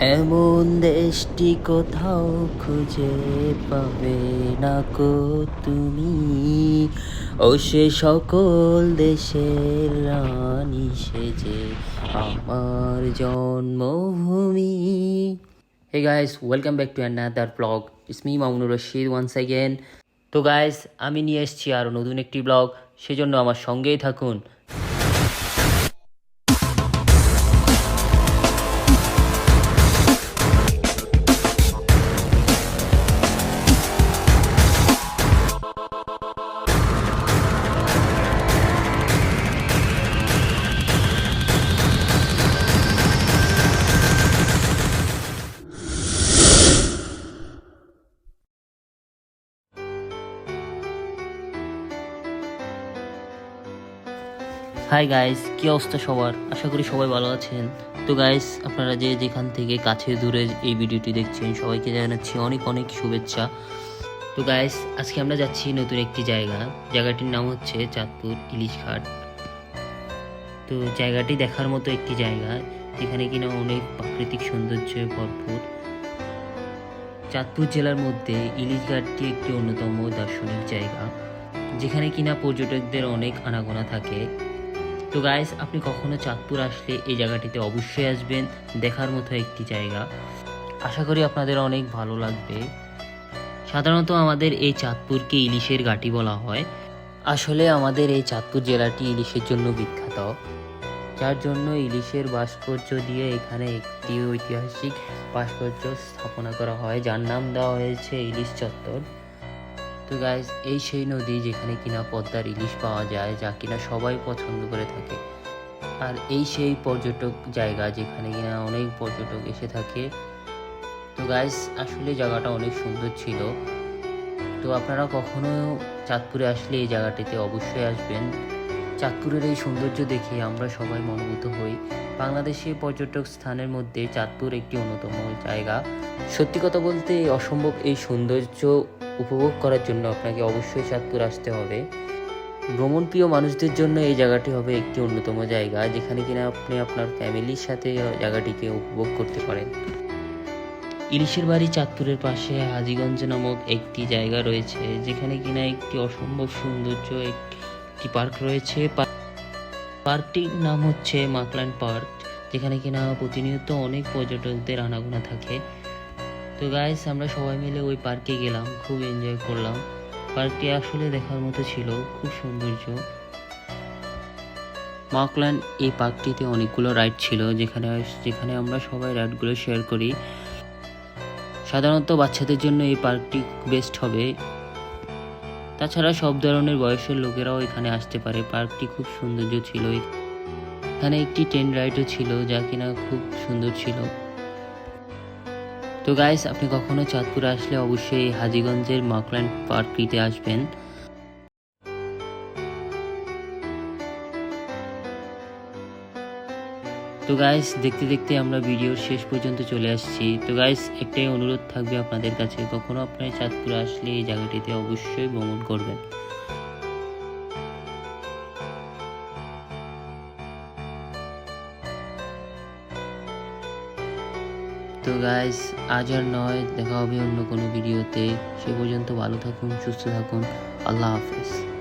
এমন দেশটি কোথাও খুঁজে পাবে না কো তুমি? ও সে সকল দেশের রানী সেজে আমার জন্মভূমি। Hey guys welcome back to another blog it's me Mamunur Rashid once again তো গাইস আমি নিয়ে এসেছি আরও নতুন একটি ব্লগ সেজন্য আমার সঙ্গেই থাকুন। হাই গাইস কি অবস্থা সবার? আশা করি সবাই ভালো আছেন। তো গাইস আপনারা যে যেখান থেকে কাছে দূরে এই ভিডিওটি দেখছেন, সবাইকে জানাচ্ছি অনেক অনেক শুভেচ্ছা। তো গাইস আজকে আমরা যাচ্ছি নতুন একটি জায়গা। জায়গাটির নাম হচ্ছে চাঁদপুর ইলিশ ঘাট। তো জায়গাটি দেখার মতো একটি জায়গা, যেখানে কিনা অনেক প্রাকৃতিক সৌন্দর্যে ভরপুর। চাঁদপুর জেলার মধ্যে ইলিশ ঘাটটি একটি অন্যতম দার্শনিক জায়গা, যেখানে কিনা পর্যটকদের অনেক আনাগোনা থাকে। তো গাইস আপনি কখনো চাঁদপুর আসলে এই জায়গাটিতে অবশ্যই আসবেন। দেখার মতো একটি জায়গা। আশা করি আপনাদের অনেক ভালো লাগবে। সাধারণত আমাদের এই চাঁদপুরকে ইলিশের ঘাটি বলা হয়। আসলে আমাদের এই চাঁদপুর জেলাটি ইলিশের জন্য বিখ্যাত। যার জন্য ইলিশের ভাস্কর্য দিয়ে এখানে একটি ঐতিহাসিক ভাস্কর্য স্থাপনা করা হয়, যার নাম দেওয়া হয়েছে ইলিশ চত্বর। তো গাইজ এই সেই নদী যেখানে কিনা পদ্মার ইলিশ পাওয়া যায়, যা কিনা সবাই পছন্দ করে থাকে। আর এই সেই পর্যটক জায়গা যেখানে কিনা অনেক পর্যটক এসে থাকে। তো গাইজ আসলে জায়গাটা অনেক সুন্দর ছিল। তো আপনারা কখনো চাঁদপুরে আসলে এই জায়গাটিতে অবশ্যই আসবেন। চাঁদপুরের এই সৌন্দর্য দেখে আমরা সবাই মনোভূত হই। বাংলাদেশে পর্যটক স্থানের মধ্যে চাঁদপুর একটি অন্যতম জায়গা। সত্যি কথা বলতে, অসম্ভব এই সৌন্দর্য উপভোগ করার জন্য আপনাকে অবশ্যই চাঁদপুর আসতে হবে। ভ্রমণপ্রিয় মানুষদের জন্য এই জায়গাটি হবে একটি অন্যতম জায়গা, যেখানে কিনা আপনি আপনার ফ্যামিলির সাথে জায়গাটিকে উপভোগ করতে পারেন। ইলিশের বাড়ি চাঁদপুরের পাশে হাজিগঞ্জ নামক একটি জায়গা রয়েছে, যেখানে কিনা একটি অসম্ভব সৌন্দর্য, একটি পার্ক রয়েছে। পার্কটির নাম হচ্ছে মাকল্যান্ড পার্ক, যেখানে কিনা প্রতিনিয়ত অনেক পর্যটকদের আনাগোনা থাকে। তো গাইস আমরা সবাই মিলে ওই পার্কে গেলাম, খুব এনজয় করলাম। পার্কটি আসলে দেখার মতো ছিল, খুব সৌন্দর্য। মাকল্যান্ড এই পার্কটিতে অনেকগুলো রাইড ছিল, যেখানে যেখানে আমরা সবাই রাইডগুলো শেয়ার করি। সাধারণত বাচ্চাদের জন্য এই পার্কটি বেস্ট হবে। তাছাড়া সব ধরনের বয়সের লোকেরাও এখানে আসতে পারে। পার্কটি খুব সৌন্দর্য ছিল। এখানে একটি ট্রেন রাইডও ছিল, যা কিনা খুব সুন্দর ছিল। তো গাইস আপনি কখনো চাঁদপুর আসলে অবশ্যই হাজিগঞ্জের মাকল্যান্ড পার্কটিতে আসবেন। তো গাইস দেখতে দেখতে আমরা ভিডিওর শেষ পর্যন্ত চলে আসছি। তো গাইস একটাই অনুরোধ থাকবে আপনাদের কাছে, কখনো আপনার চাঁদপুর আসলে এই জায়গাটিতে অবশ্যই ভ্রমণ করবেন। তো গাইস আজ আর নয়, দেখা হবে অন্য কোনো ভিডিওতে সে পর্যন্ত ভালো থাকুন, সুস্থ থাকুন। আল্লাহ হাফেজ।